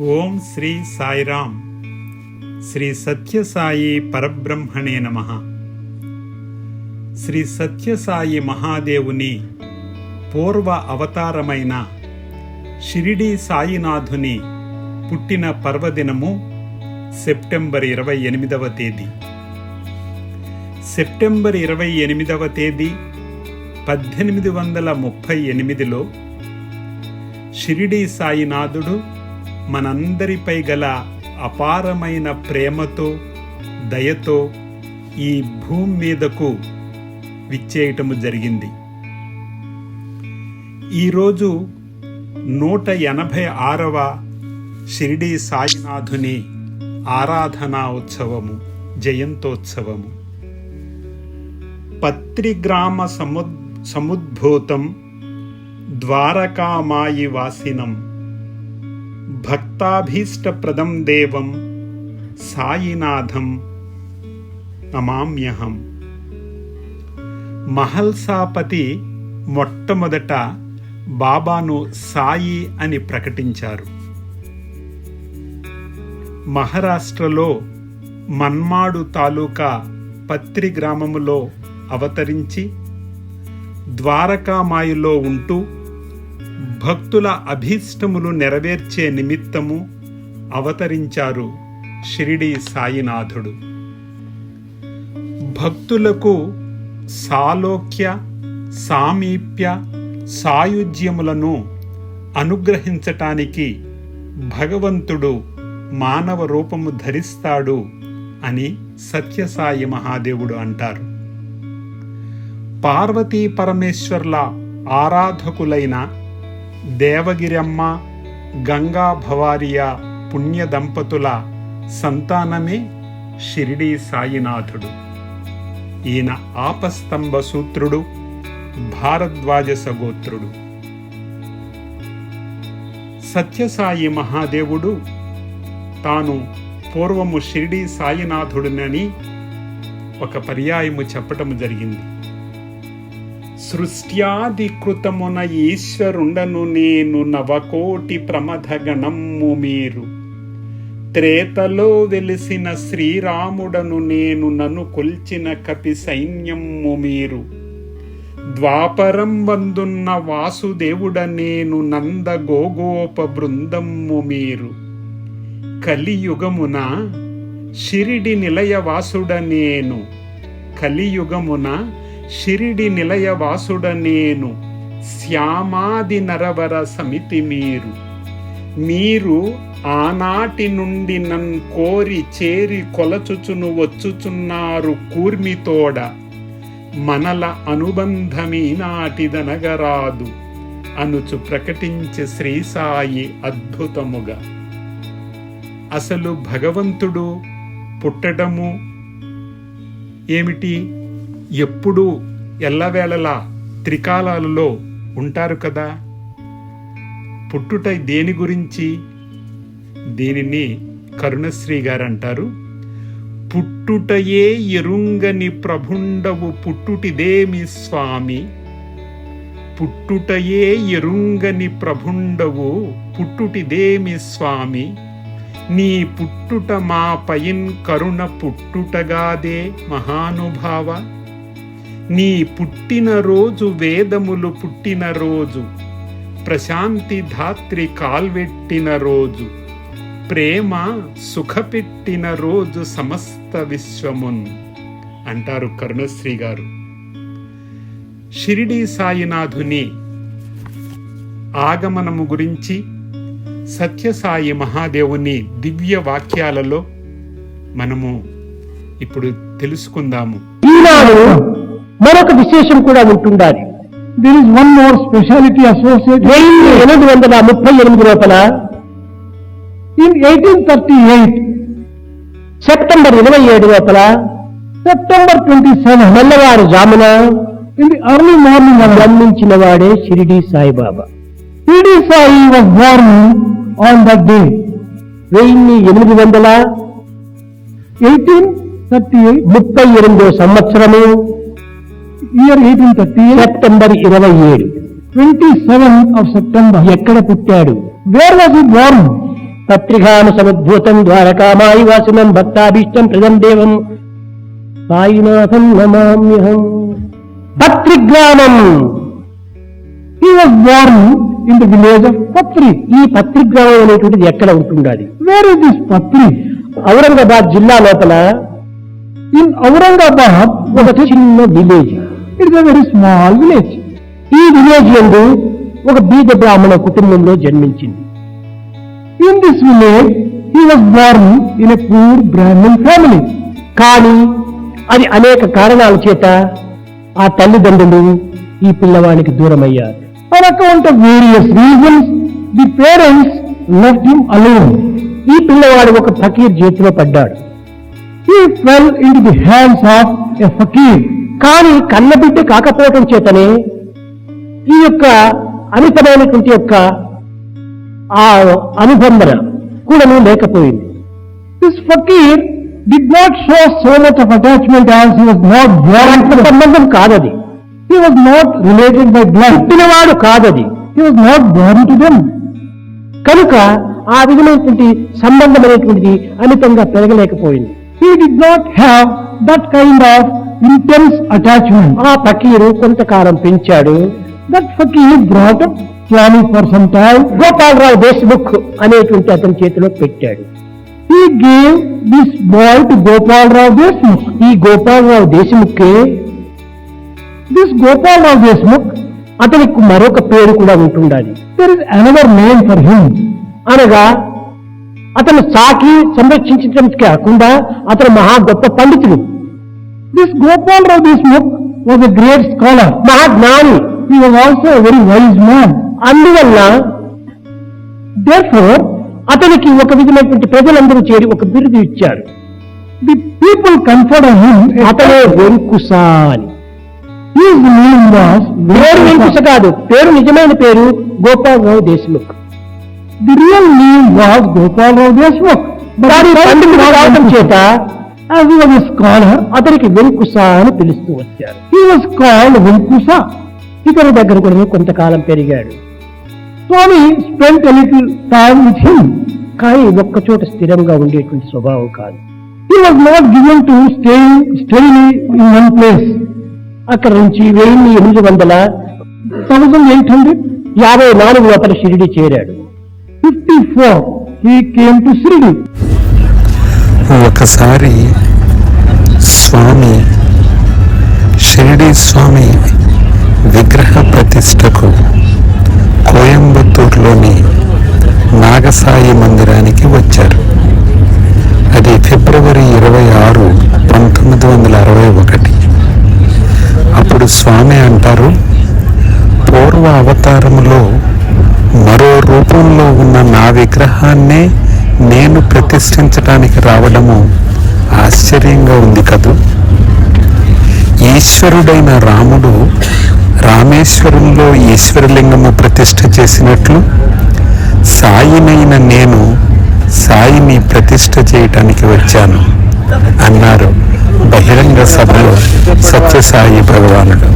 ఓం శ్రీ సాయిరామ్. శ్రీ సత్యసాయి పరబ్రహ్మణే నమ. శ్రీ సత్యసాయి మహాదేవుని పూర్వ అవతారమైన షిరిడి సాయినాథుని పుట్టిన పర్వదినము సెప్టెంబర్ ఇరవై ఎనిమిదవ తేదీ. సెప్టెంబర్ ఇరవై ఎనిమిదవ తేదీ పద్దెనిమిది వందల ముప్పై ఎనిమిదిలో షిరిడి సాయినాథుడు మనందరిపై గల అపారమైన ప్రేమతో దయతో ఈ భూమి మీదకు విచ్చేయటము జరిగింది. ఈరోజు నూట ఎనభై ఆరవ షిరిడి సాయినాథుని ఆరాధనా ఉత్సవము జయంతోత్సవము. పత్రిగ్రామ సముద్ సముద్భూతం ద్వారకామాయి వాసినం. భక్తాభీష్టప్రదం దేవం సాయినాథం నమామ్యహం మహల్సాపతి మొట్టమొదట బాబాను సాయి అని ప్రకటించారు. మహారాష్ట్రలో మన్మాడు తాలూకా పత్రి గ్రామములో అవతరించి ద్వారకామాయిలో ఉంటూ భక్తుల అభీష్టములు నెరవేర్చే నిమిత్తము అవతరించారు షిరిడి సాయినాథుడు. భక్తులకు సాలోక్య సామీప్య సాయుజ్యములను అనుగ్రహించటానికి భగవంతుడు మానవ రూపము ధరిస్తాడు అని సత్యసాయి మహాదేవుడు అంటారు. పార్వతీ పరమేశ్వర్ల ఆరాధకులైన దేవగిరమ్మ గంగా భవారియ పుణ్య దంపతుల సంతానమే షిరిడీ సాయినాథుడు. ఈయన ఆపస్తంభ సూత్రుడు భారద్వాజ సగోత్రుడు సత్యసాయి మహాదేవుడు తాను పూర్వము షిరిడీ సాయినాథుడినని ఒక పర్యాయము చెప్పటము జరిగింది. సృష్ట్యాధికృతమున ఈశ్వరుండను నేను నవకోటి ప్రమథగణమ్ము మీరు. త్రేతలో వెలిసిన శ్రీరాముడను నేను నన్ను కొల్చిన కపి సైన్యమ్ము మీరు. ద్వాపరం వందున్న వాసుదేవుడ నేను నంద గోగోప బృందమ్ము మీరు. కలియుగమున షిరిడి నిలయవాసుడ నేను. కలియుగమున షిరిడి నిలయవాసుడ నేను శ్యామాది నరవర సమితి మీరు. మీరు ఆనాటి నుండి నన్ కోరి చేరి కొలచుచును వచ్చుచున్నారు కూర్మితోడ. మనల అనుబంధమీనాటిదనగరాదు అనుచు ప్రకటించే శ్రీసాయి అద్భుతముగా. అసలు భగవంతుడు పుట్టడము ఏమిటి? ఎప్పుడూ ఎల్లవేళలా త్రికాలాలలో ఉంటారు కదా? పుట్టుట దేని గురించి? దీనిని కరుణశ్రీ గారు అంటారు పుట్టుటయే ఎరుంగని ప్రభుండవు పుట్టుటిదేమి స్వామి? పుట్టుటయే ఎరుంగని ప్రభుండవు పుట్టుటిదేమి స్వామి? నీ పుట్టుట మా పయిన్ కరుణ పుట్టుటగాదే మహానుభావ. నీ పుట్టిన రోజు వేదములు పుట్టిన రోజు. ప్రశాంతి ధాత్రి కాల్వెట్టిన రోజు. ప్రేమ సుఖపెట్టిన రోజు సమస్త విశ్వమున్ అంటారు కరుణశ్రీ గారు. షిరిడి సాయినాథుని ఆగమనము గురించి సత్యసాయి మహాదేవుని దివ్య వాక్యాలలో మనము ఇప్పుడు తెలుసుకుందాము. మరొక విశేషం కూడా ఉంటుండాలి is one more speciality associated. వెయ్యి ఎనిమిది వందల ముప్పై ఎనిమిది లోపల In 1838, సెప్టెంబర్ ఇరవై ఏడు లోపల September 27, తెల్లవారు జామున in the early morning hour, జన్మించిన వాడే Shirdi Saibaba P.D. Sai was born on that day, వెయ్యి ఎనిమిది వందల 1838, ముప్పై ఎనిమిదో సంవత్సరము year 1838, సెప్టెంబర్ ఇరవై ఏడు 27th of September. ఎక్కడ పుట్టాడు Where was he born? పత్రికాను సముద్భూతం Dwarakamai వాసినం భక్తాభీష్టం ప్రజం దేవం సాయినాథం నమామ్యహం పత్రిగ్రామం He was born in the village of Patri. ఈ పత్రిగ్రామం అనేటువంటిది ఎక్కడ ఉంటుండాలి Where is this Patri? Aurangabad జిల్లా లోపల In Aurangabad, ఒక చిన్న village it's a very small village ఈ విలేజ్ నందు ఒక బీద బ్రాహ్మణ కుటుంబంలో జన్మించింది. In this village he was born in a Brahmin family కానీ అది అనేక కారణాల చేత ఆ తల్లిదండ్రులు ఈ పిల్లవానికి దూరం అయ్యారు for account of various reasons the parents left him alone ఈ పిల్లవాడు ఒక ఫకీర్ చేతిలో పడ్డాడు. He fell in the hands of a fakir కానీ కన్నబిడ్డ కాకపోవటం చేతనే ఈ యొక్క అనితమైనటువంటి యొక్క ఆ అనుబంధన కూడా లేకపోయింది. This fakir did not show so much of attachment as was not blood సంబంధం కాదది. He was not related by blood పుట్టినవాడు కాదది. He was not blood them కనుక ఆ విధమైనటువంటి సంబంధం అనేటువంటిది అమితంగా పెరగలేకపోయింది. He did not have that kind of intense attachment. ఆ ఫకీరు కొంతకాలం పెంచాడు That fakir brought up Swami for some time. Gopalarao Deshmukh అనేటువంటి అతని చేతిలో పెట్టాడు He gave this boy to Gopal Rao Deshmukh. ఈ Gopalarao దేశముఖే This Gopal Rao Deshmukh, అతనికి మరొక పేరు కూడా ఉంటుండాలి there is another name for him. అనగా అతను సాకి సంరక్షించడం కాకుండా అతను మహా గొప్ప పండితుడు. This Gopal Rao Deshmukh was a great scholar మహా జ్ఞాని he was also a very wise man అందువల్ల దేర్ఫోర్ అతనికి ఒక విధమైనటువంటి ప్రజలందరూ చేరి ఒక బిరుదు ఇచ్చారు. The people conferred on him అతనే వెంకుసా అని కాదు పేరు నిజమైన పేరు గోపాల్ రావు దేశ్ముఖ్. Deshmukh. But కానీ he పండితుడు కావడం చేత అతనికి వెంకుస అని పిలుస్తూ వచ్చారు he was called Venkusa. ఇతని దగ్గర కూడా కొంతకాలం పెరిగాడు spent a little time with him. కానీ ఒక్కచోట స్థిరంగా ఉండేటువంటి స్వభావం కాదు He was not given to staying steadily in one place. అక్కడ నుంచి వెయ్యి ఎనిమిది వందల 1854, యాభై నాలుగు లోపల షిరిడి చేరాడు fifty four he came to Sridi. ఒకసారి స్వామి షిరిడి స్వామి విగ్రహ ప్రతిష్టకు కోయంబత్తూరులోని నాగసాయి మందిరానికి విగ్రహాన్నే నేను ప్రతిష్ఠించడానికి రావడము ఆశ్చర్యంగా ఉంది కదూ? ఈశ్వరుడైన రాముడు రామేశ్వరంలో ఈశ్వరలింగము ప్రతిష్ఠ చేసినట్లు సాయినైన నేను సాయిని ప్రతిష్ఠ చేయటానికి వచ్చాను అన్నారు బహిరంగ సభలో సత్యసాయి భగవానుడు.